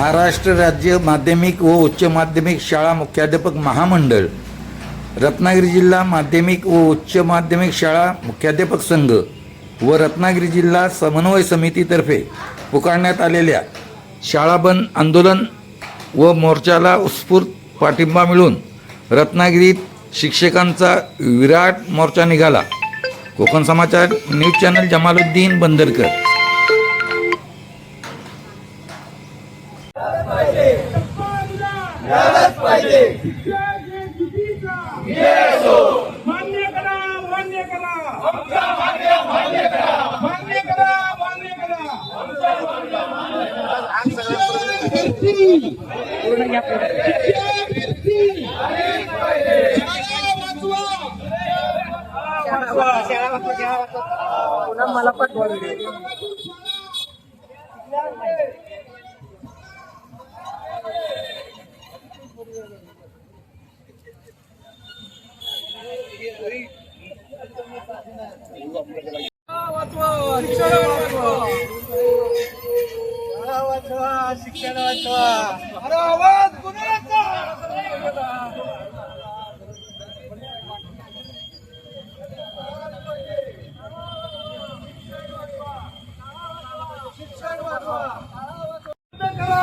महाराष्ट्र राज्य माध्यमिक व उच्च माध्यमिक शाळा मुख्याध्यापक महामंडळ रत्नागिरी जिल्हा माध्यमिक व उच्च माध्यमिक शाळा मुख्याध्यापक संघ व रत्नागिरी जिल्हा समन्वय समितीतर्फे पुकारण्यात आलेल्या शाळा बंद आंदोलन व मोर्चाला उत्स्फूर्त पाठिंबा मिळून रत्नागिरीत शिक्षकांचा विराट मोर्चा निघाला. Konkan Samachar news channel Jamaluddin Bandarkar. मान्य करा मान्य करा. मान्य करा. मान्य करा अरे आवाज शिक्षण रद्द करा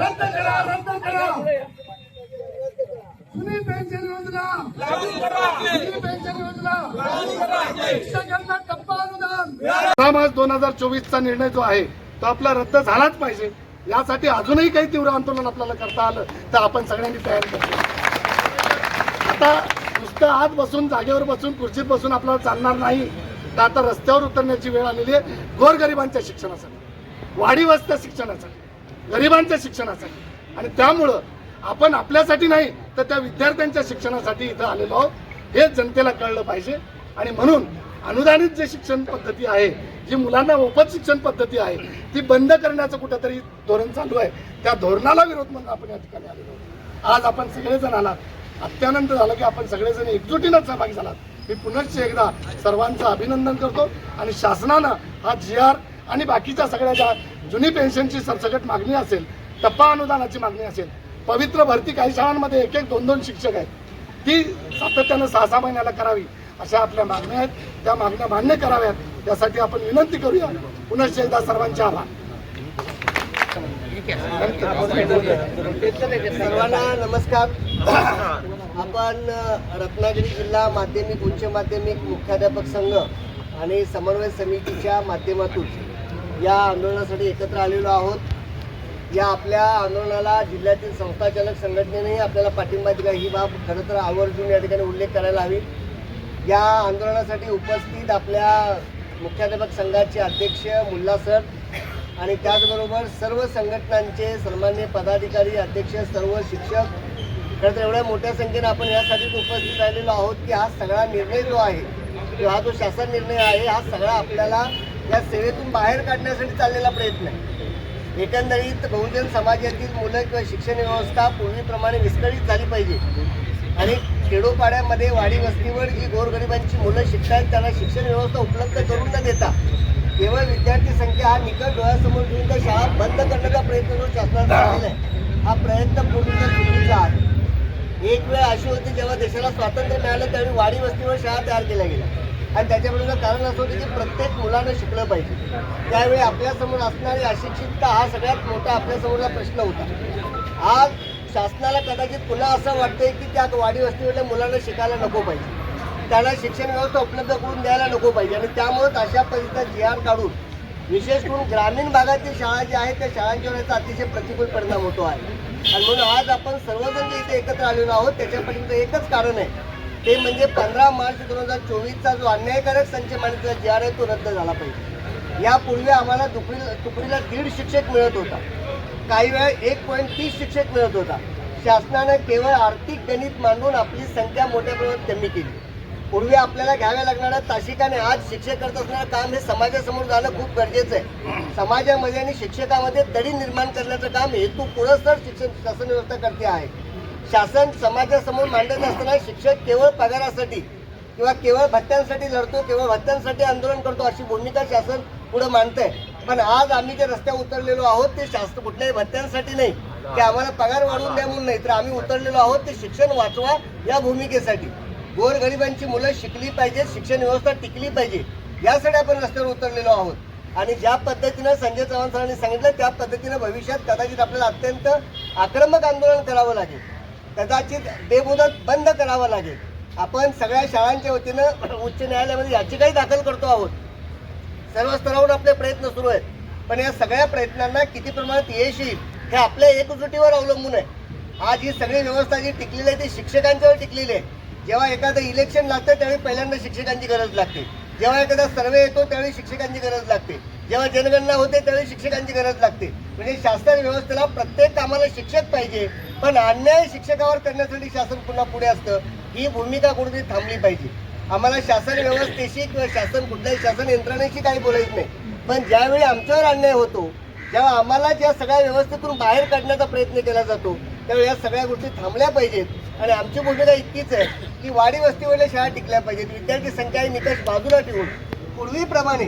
रद्द करा रद्द करा. पेन्शन योजना. योजना. शिक्षकांना टप्पा अनुदान. दोन हजार चोवीसचा निर्णय जो आहे तो आपला रद्द झालाच पाहिजे. यासाठी अजूनही काही तीव्र आंदोलन आपल्याला करता आलं तर आपण सगळ्यांनी तयारी करतो आता नुसतं आत बसून जागेवर बसून खुर्चीत बसून आपल्याला चालणार नाही. तर आता रस्त्यावर उतरण्याची वेळ आलेली आहे गोरगरिबांच्या शिक्षणासाठी वाडी वस्त्या शिक्षणासाठी गरिबांच्या शिक्षणासाठी. आणि त्यामुळं आपण आपल्यासाठी नाही तर त्या विद्यार्थ्यांच्या शिक्षणासाठी इथं आलेलो आहोत. हे जनतेला कळलं पाहिजे. आणि म्हणून अनुदानित जे शिक्षण पद्धती आहे जी मुलांना मोफत शिक्षण पद्धती आहे ती बंद करण्याचं कुठंतरी धोरण चालू आहे. त्या धोरणाला विरोध म्हणून आपण या ठिकाणी आलेलो आहोत. आज आपण सगळेजण आलात. अत्यानंद झालं की आपण सगळेजण एकजुटीनं सहभागी झालात. मी पुनश्च एकदा सर्वांचं अभिनंदन करतो आणि शासनानं हा जी आर आणि बाकीच्या सगळ्या ज्या जुनी पेन्शनची सरसकट मागणी असेल टप्पा अनुदानाची मागणी असेल पवित्र भरती काही शाळांमध्ये एक एक दोन दोन शिक्षक आहेत. ती सातत्यानं सहा सहा महिन्याला करावी अशा आपल्या मागण्या आहेत. त्या मागण्या मान्य कराव्यात. यासाठी आपण विनंती करूया. पुनश्च एकदा सर्वांचे आभार. सर्वांना नमस्कार. आपण रत्नागिरी जिल्हा माध्यमिक उच्च माध्यमिक मुख्याध्यापक संघ आणि समन्वय समितीच्या माध्यमातून या आंदोलनासाठी एकत्र आलेलो आहोत. या आपल्या आंदोलनाला जिल्ह्यातील संस्थाचालक संघटनेनेही आपल्याला पाठिंबा दिला. ही बाब खरं तर आवर्जून या ठिकाणी उल्लेख करायला हवी. या आंदोलनासाठी उपस्थित आपल्या मुख्याध्यापक संघाचे अध्यक्ष मुल्ला सर आणि त्याचबरोबर सर्व संघटनांचे सन्मान्य पदाधिकारी अध्यक्ष सर्व शिक्षक. खरं तर एवढ्या मोठ्या संख्येने आपण यासाठीच उपस्थित राहिलेलो आहोत की हा सगळा निर्णय जो आहे किंवा हा जो शासन निर्णय आहे हा सगळा आपल्याला या सेवेतून बाहेर काढण्यासाठी चाललेला प्रयत्न आहे. एकंदरीत बहुजन समाजातील मुलं किंवा शिक्षण व्यवस्था पूर्वीप्रमाणे विस्कळीत झाली पाहिजे. आणि खेडोपाड्यामध्ये वाडी वस्तीवर जी गोरगरिबांची मुलं शिकतात त्यांना शिक्षण व्यवस्था उपलब्ध करून न देता केवळ विद्यार्थी संख्या हा निकट डोळ्यासमोर ठेवून त्या शाळा बंद करण्याचा प्रयत्न जो शासनाचा केलेला आहे हा प्रयत्न पूर्णतः चुकीचा आहे. एक वेळ अशी होती जेव्हा देशाला स्वातंत्र्य मिळालं त्यावेळी वाडी वस्तीवर शाळा तयार केल्या गेल्या. आणि त्याच्याबरोबर कारण असं होतं की प्रत्येक मुलानं शिकलं पाहिजे. त्यावेळी आपल्यासमोर असणारी अशिक्षितता हा सगळ्यात मोठा आपल्यासमोरचा प्रश्न होता. आज शासनाला कदाचित पुन्हा असं वाटतंय की त्या वाडी वस्तीवरल्या मुलांना शिकायला नको पाहिजे. त्यांना शिक्षण व्यवस्था उपलब्ध करून द्यायला नको पाहिजे. आणि त्यामुळेच अशा पद्धतीचा जी आर काढून विशेष करून ग्रामीण भागातील शाळा ज्या आहेत त्या शाळांच्यावर याचा अतिशय प्रतिकूल परिणाम होतो आहे. आणि म्हणून आज आपण सर्वजण जे इथे एकत्र आलेलो आहोत त्याच्यापर्यंत एकच कारण आहे. ते म्हणजे पंधरा मार्च दोन हजार चोवीसचा जो अन्यायकारक संच मान्यतेचा जी आर आहे तो रद्द झाला पाहिजे. यापूर्वी आम्हाला दुपरी तुकडीला दीड शिक्षक मिळत होता. काही वेळा एक पॉईंट तीस शिक्षक मिळत होता. शासनानं केवळ आर्थिक गणित मांडून आपली संख्या मोठ्या प्रमाणात कमी केली. पूर्वी आपल्याला घ्याव्या लागणाऱ्या तासिकाने आज शिक्षक करत असणारं काम हे समाजासमोर जाणं खूप गरजेचं आहे. समाजामध्ये आणि शिक्षकामध्ये दडी निर्माण करण्याचं काम हेतू पुरस्कार शिक्षण शासन व्यवस्था करते आहे. शासन समाजासमोर मांडत असताना शिक्षक केवळ पगारासाठी किंवा केवळ भत्त्यांसाठी लढतो केवळ भत्त्यांसाठी आंदोलन करतो अशी भूमिका शासन पुढे आहे पण आज आम्ही जे रस्त्यावर उतरलेलो आहोत ते शासन कुठल्याही भत्त्यांसाठी नाही. की आम्हाला पगार वाढवून द्या म्हणून नाही तर आम्ही उतरलेलो आहोत ते शिक्षण वाचवा या भूमिकेसाठी. गोरगरिबांची मुलं शिकली पाहिजेत शिक्षण व्यवस्था टिकली पाहिजे यासाठी आपण रस्त्यावर उतरलेलो आहोत. आणि ज्या पद्धतीनं संजय चव्हाण सरांनी सांगितलं त्या पद्धतीनं भविष्यात कदाचित आपल्याला अत्यंत आक्रमक आंदोलन करावं लागेल. कदाचित बेमुदत बंद करावं लागेल. आपण सगळ्या शाळांच्या वतीनं उच्च न्यायालयामध्ये याचिकाही दाखल करतो आहोत. सर्व स्तरावर आपले प्रयत्न सुरू आहेत. पण या सगळ्या प्रयत्नांना किती प्रमाणात यश येईल हे आपल्या एकजुटीवर अवलंबून आहे. आज ही सगळी व्यवस्था जी टिकलेली आहे ती शिक्षकांच्यावर टिकलेली आहे. जेव्हा एखादं इलेक्शन लागतं त्यावेळी पहिल्यांदा शिक्षकांची गरज लागते. जेव्हा एखादा सर्वे येतो त्यावेळी शिक्षकांची गरज लागते. जेव्हा जनगणना होते त्यावेळी शिक्षकांची गरज लागते. म्हणजे शासन व्यवस्थेला प्रत्येक कामाला शिक्षक पाहिजे. पण अन्याय शिक्षकावर करण्यासाठी शासन पुन्हा पुढे असतं. ही भूमिका कुठेतरी थांबली पाहिजे. आम्हाला शासन व्यवस्थेशी किंवा शासन कुठल्याही शासन यंत्रणेशी काही बोलायचं नाही. पण ज्यावेळी आमच्यावर अन्याय होतो जेव्हा आम्हाला ज्या सगळ्या व्यवस्थेतून बाहेर काढण्याचा प्रयत्न केला जातो त्यावेळी या सगळ्या गोष्टी थांबल्या पाहिजेत. आणि आमची भूमिका इतकीच आहे की वाडी वस्तीवरल्या शाळा टिकल्या पाहिजेत. विद्यार्थी संख्या निकष बाजूला ठेवून. पूर्वीप्रमाणे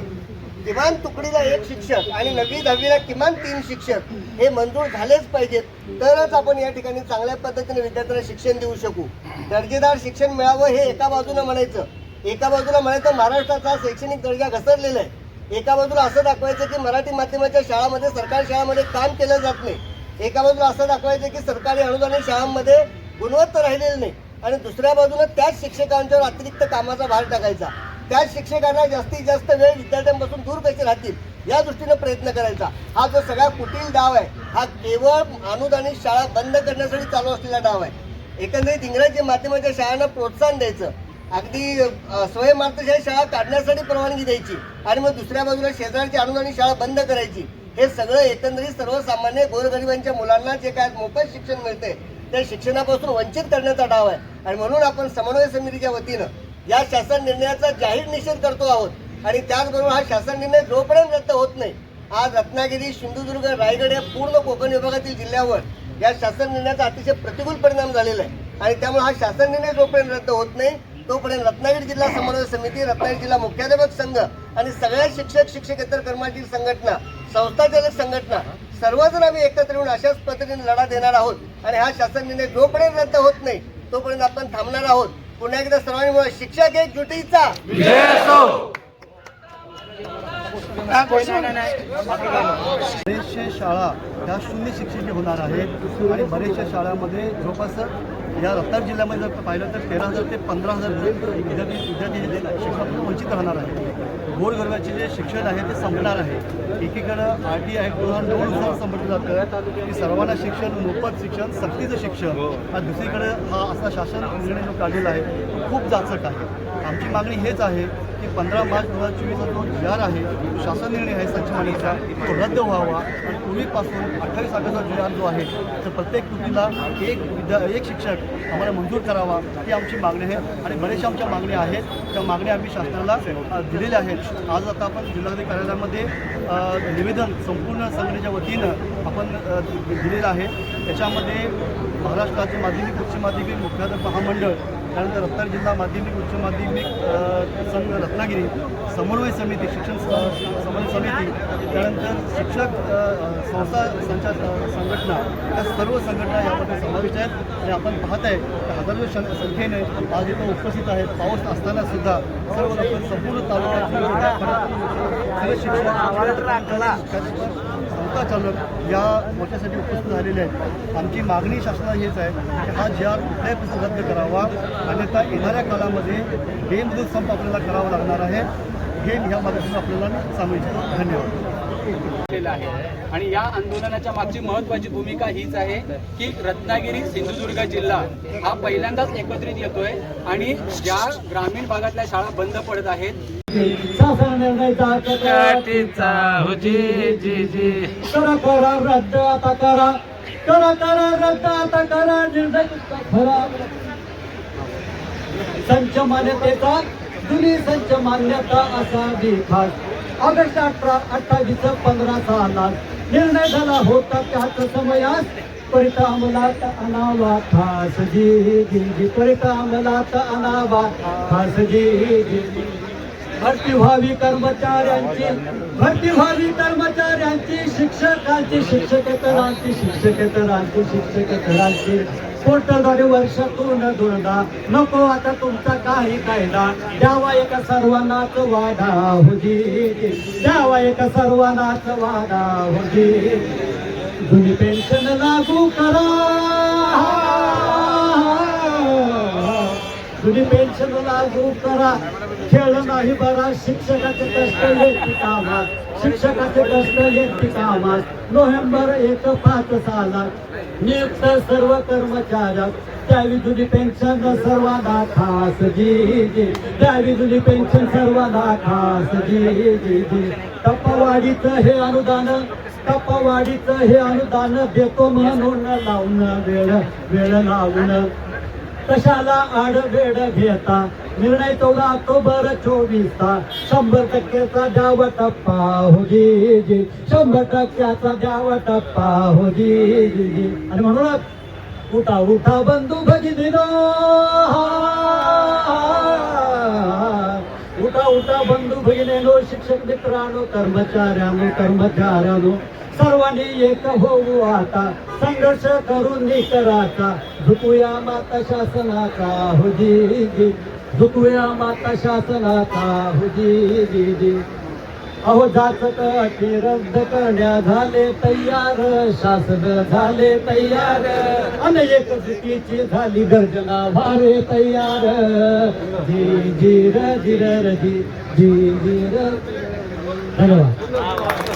किमान तुकडीला एक शिक्षक आणि नववी दहावीला किमान तीन शिक्षक हे मंजूर झालेच पाहिजेत. तरच आपण या ठिकाणी चांगल्या पद्धतीने विद्यार्थ्यांना शिक्षण देऊ शकू. दर्जेदार शिक्षण मिळावं हे एका बाजूनं म्हणायचं. एका बाजूला म्हणायचं महाराष्ट्राचा शैक्षणिक दर्जा घसरलेला आहे. एका बाजूला असं दाखवायचं की मराठी माध्यमाच्या शाळामध्ये सरकारी शाळामध्ये काम केलं जात नाही. एका बाजूला असं दाखवायचं की सरकारी अनुदानित शाळांमध्ये गुणवत्ता राहिलेली नाही. आणि दुसऱ्या बाजूला त्याच शिक्षकांच्यावर अतिरिक्त कामाचा भार टाकायचा. त्याच शिक्षकांना जास्तीत जास्त वेळ विद्यार्थ्यांपासून दूर कसे राहतील? या दृष्टीनं प्रयत्न करायचा. हा जो सगळा कुटील डाव आहे हा केवळ अनुदानित शाळा बंद करण्यासाठी चालू असलेला डाव आहे. एकंदरीत इंग्रजी माध्यमाच्या शाळांना प्रोत्साहन द्यायचं. अगदी अ, स्वयंमार्गशाही शाळा काढण्यासाठी परवानगी द्यायची आणि मग दुसऱ्या बाजूला शेजारची अनुदानित शाळा बंद करायची. हे सगळं एकंदरीत सर्वसामान्य गोरगरिबांच्या मुलांना जे काय मोफत शिक्षण मिळते त्या शिक्षणापासून वंचित करण्याचा डाव आहे. आणि म्हणून आपण समन्वय समितीच्या वतीनं या शासन निर्णयाचा जाहीर निषेध करतो आहोत. आणि त्याचबरोबर हा शासन निर्णय जोपर्यंत रद्द होत नाही आज रत्नागिरी सिंधुदुर्ग रायगड या पूर्ण कोकण विभागातील जिल्ह्यावर या शासन निर्णयाचा अतिशय प्रतिकूल परिणाम झालेला आहे. आणि त्यामुळे हा शासन निर्णय जोपर्यंत रद्द होत नाही तोपर्यंत रत्नागिरी जिल्हा समन्वय समिती रत्नागिरी जिल्हा मुख्याध्यापक संघ आणि सगळ्या शिक्षक शिक्षकेतर कर्मचारी संघटना संस्थाचालक संघटना सर्वजण आम्ही एकत्र येऊन अशाच पद्धतीने लढा देणार आहोत. आणि हा शासन निर्णय जोपर्यंत रद्द होत नाही तोपर्यंत आपण थांबणार आहोत. पुन्हा एकदा सर्वांनी शिक्षक एक जुटीचा बरेचशे शाळा ह्या शून्य शिक्षित होणार आहेत आणि बरेचशा शाळांमध्ये जवळपास या रत्नागिरी जिल्ह्यामध्ये जर पाहिलं तर तेरा हजार ते पंधरा हजार विद्यार्थी विद्यार्थी जे वंचित राहणार आहे गोरगरबाचे जे शिक्षण आहे ते संपणार आहे. एकीकडं आर टी ॲक्ट दोन हजार नऊनुसार संपलं जातं की सर्वांना शिक्षण मोफत शिक्षण सक्तीचं शिक्षण. आणि दुसरीकडे हा असा शासन निर्णय जो काढलेला आहे तो खूप जाचक आहे. आमची मागणी हेच आहे की पंधरा मार्च दोन हजार चोवीसचा जो जी आर आहे तो शासन निर्णय आहे सचिवालयाचा तो रद्द व्हावा. आणि पूर्वीपासून अठ्ठावीस ऑगस्टचा जी आर जो आहे तर प्रत्येक कृतीला एक विद्या एक शिक्षक आम्हाला मंजूर करावा ही आमची मागणी आहे. आणि बरेचशा आमच्या मागण्या आहेत. त्या मागण्या आम्ही शासनाला दिलेल्या आहेत. आज आता आपण जिल्हाधिकारी कार्यालयामध्ये निवेदन संपूर्ण संघटनेच्या वतीनं आपण दिलेलं आहे. त्याच्यामध्ये महाराष्ट्र राज्य माध्यमिक उच्च माध्यमिक मुख्याध्यापक महामंडळ त्यानंतर रत्नागिरी जिल्हा माध्यमिक उच्च माध्यमिक संघ रत्नागिरी समन्वय समिती शिक्षण समन्वय समिती त्यानंतर शिक्षक संस्था संचा संघटना या सर्व संघटना यामध्ये समाविष्ट आहेत. आणि आपण पाहत आहे की हजारो संख्येने आज इथं उपस्थित आहेत. पाऊस असताना सुद्धा सर्व लोक संपूर्ण तालुक्यात शिक्षण संस्था चालक या मोर्चासाठी उपस्थित झालेले आहेत. आमची मागणी शासनाला हेच आहे की हा जी आर कुठल्याही प्रसंगी करावा. अन्यथा येणाऱ्या काळामध्ये बेमुदत संप आपल्याला करावा लागणार आहे. हे ह्या माध्यमातून आपल्याला सांगू इच्छितो धन्यवाद आहे. आणि या आंदोलनाच्या मागची महत्वाची भूमिका हीच आहे की रत्नागिरी सिंधुदुर्ग जिल्हा हा पहिल्यांदाच एकत्रित येतोय आणि ज्या ग्रामीण भागातल्या शाळा बंद पडत आहेत. शासन निर्णयचा करा करा रद्द आता करा. करा करा रद्द आता करा निर्णय खरा संच मान्यतेचा संच मान्यता असावी खास. ऑगस्ट अठरा अठ्ठावीस पंधरा सहा निर्णय झाला होता त्याच समयास. परिता अंमलात अनावा खास जी दिलगी परिता अंमलात आणावा खास जी दिलगी भरती व्हावी कर्मचाऱ्यांची भरती व्हावी कर्मचाऱ्यांची शिक्षकांची शिक्षकेतरांची शिक्षकेतरांची शिक्षकेतरांची. पोर्टलद्वारे वर्षातून दोनदा. नको आता तुमचा काही कायदा. द्यावा एका सर्वांनाच वाढा होती. द्यावा एका सर्वांनाच वाढा होती. जुनी पेन्शन लागू करा. जुनी पेन्शन लागू करा. खेळ नाही बरा. शिक्षकाचे कष्ट येते कामात. शिक्षकाचे कष्ट येते कामात. नोव्हेंबर एक पाच साला नियुक्त सर्व कर्मचाऱ्या द्यावी तुझी पेन्शन सर्वांना खास जी जी. द्यावी तुझी पेन्शन सर्वांना खास जी जी जी. टप्पावाढीचं हे अनुदान टप्पावाढीचं हे अनुदान देतो म्हणून लावून वेळ वेळ लावून. कशाला आडवेड घेता? निर्णय चौदा ऑक्टोबर चोवीसचा. शंभर टक्क्याचा द्यावा टप्पा हो जी शंभर टक्क्याचा द्यावा टप्पा हो आणि म्हणूनच उठा उठा बंधू भगिनी उठा उठा बंधू भगिनीनो शिक्षक मित्रांनो कर्मचाऱ्यानो कर्मचाऱ्यानो. सर्वांनी एक होऊ आता. संघर्ष करून निकराचा. झुकूया माता शासनाचा. हो हुजी जी जी झुकूया माता शासनाचा. हुजी जी जी जी. अहो जाचक अटी रद्द करण्या झाले तयार. शासन झाले तयार. अनेक चुकीची झाली गर्जना भारे तयार. जी जी र जी र र जी. जी जी र. धन्यवाद.